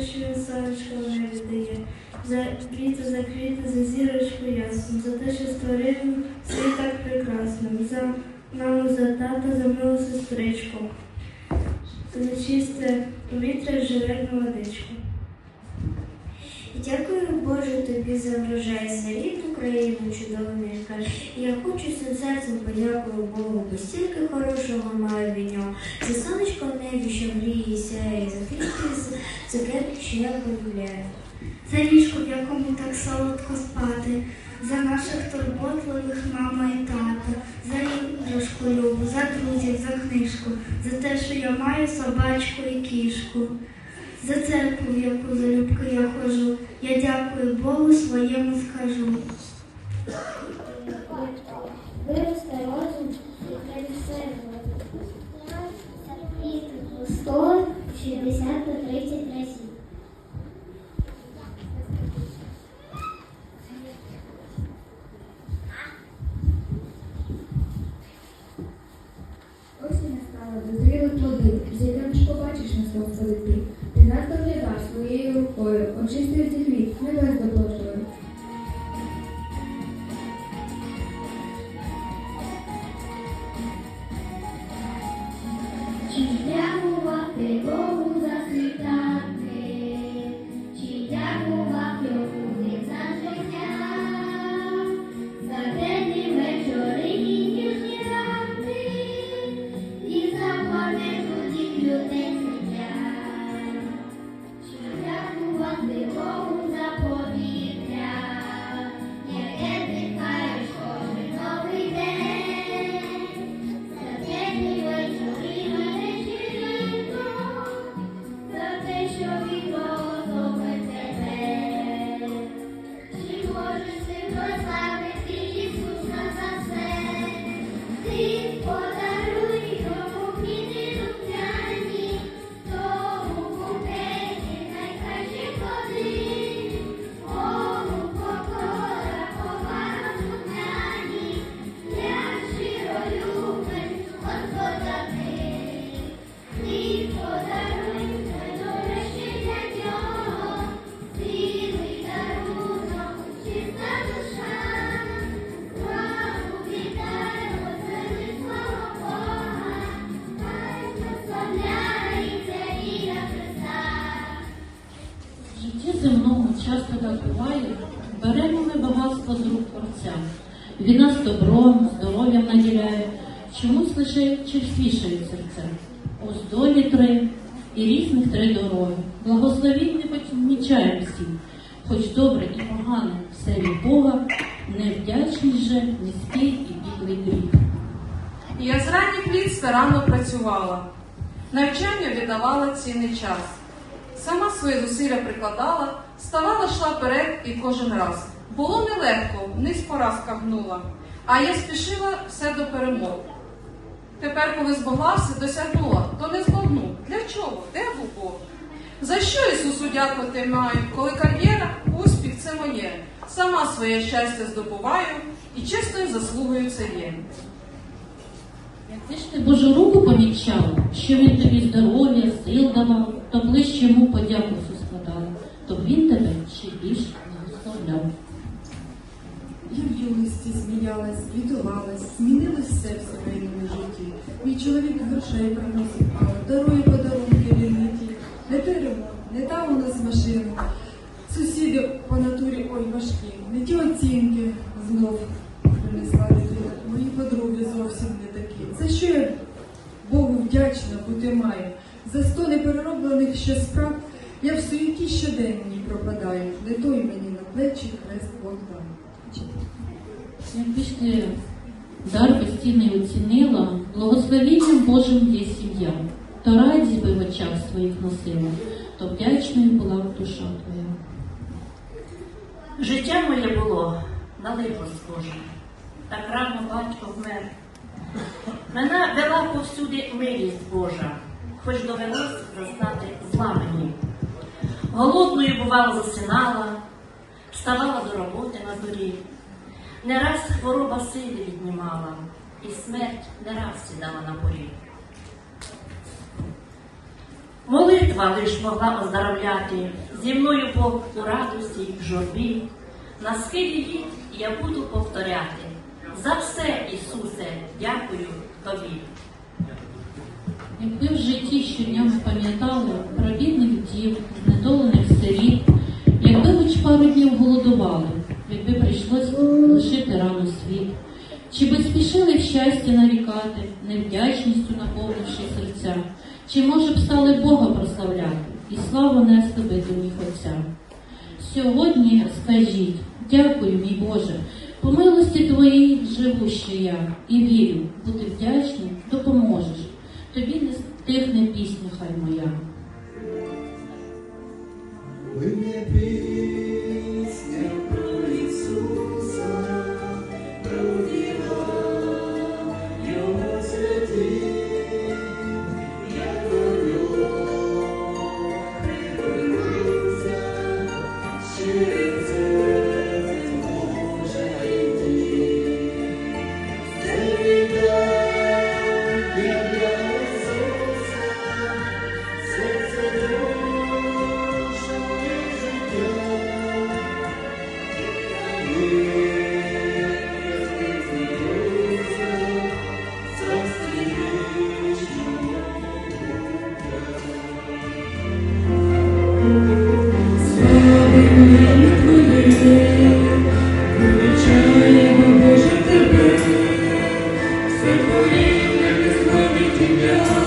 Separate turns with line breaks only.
сонечко мені віддає, за квіти, за квіти, за зірочку ясну, за те, що створив світ так прекрасним, за маму, за тата, за милу сестричку, за чисте повітря, живельну водичку.
Дякую Боже тобі за врожай, за рідну країну чудову мішка. Я хочу всім серцем подякую Богу, бо стільки хорошого маю від нього. За сонечко в небі, що гріє і сяє, за квіти, за цукерки, що я полюбляю.
За ліжко, в якому так солодко спати, за наших турботливих мама і тата, за іграшку любу, за друзів, за книжку, за те, що я маю собачку і кішку, за церкву, в яку залюбки я ходжу, я дякую Богу своєму скажу.
Виросте розум,
серце. 163 Нас доглядав своєю рукою, очистив зі хліб, доброжили.
Земному часто так буває, беремо ми багатство з рук Творця. Він нас добром, здоров'ям наділяє, чомусь лише черствішають серця. Ось долі три і різних три дороги. Благословінь не помічаємо всі, хоч добре і погане все від Бога, невдячність же низький і біглий гріх.
Я з ранніх літ старанно працювала, навчанню віддавала цінний час. Сама свої зусилля прикладала, ставала йшла перед і кожен раз. Було нелегко, вниз поразка гнула, а я спішила все до перемог. Тепер, коли збоглався, досягнула, то не збагну. Для чого? Де був Бог? За що Ісусу дякувати маю, коли кар'єра, успіх це моє. Сама своє щастя здобуваю і чесною заслугою це є.
Якби ж ти Божу руку помічала, що він тобі здоров'я, сил давав, то ближче йому подяку всю складав, то він тебе ще більш благословляв.
Я в юності змінялась, звітувалась, змінилось все в сімейному житті. Мій чоловік грошей приносить маю? За сто неперероблених ще справ я в суєті щоденній пропадаю. Не той мені на плечі хрест Бог дав.
Якби ж ти дар безцінний оцінила, благословенням Божим є сім'я, то радість би в очах своїх носила, то вдячною була б душа твоя.
Життя моє було на лихо схоже, так рано батько вмер. Мене вела повсюди милість Божа, хоч довелось зазнати зла мені. Голодною, бувало, засинала, вставала до роботи на зорі. Не раз хвороба сили віднімала, і смерть не раз сідала на поріг. Молитва лиш могла оздоровляти, зі мною Бог у радості, в журбі. На схилі літ я буду повторяти. За все, Ісусе, дякую тобі.
Якби в житті щодня ми пам'ятали про бідних дів, знедолених сиріт, якби хоч пару днів голодували, якби прийшлось лишити рано світ, чи би спішили щастя нарікати, невдячністю наповнивши серця, чи може б стали Бога прославляти і славу нести би до ніг Отця. Сьогодні скажіть, дякую, мій Боже, по милості Твоїй живу ще я і вірю, бути вдячним допоможеш. Тобі не стихне пісня, хай моя.
Yeah.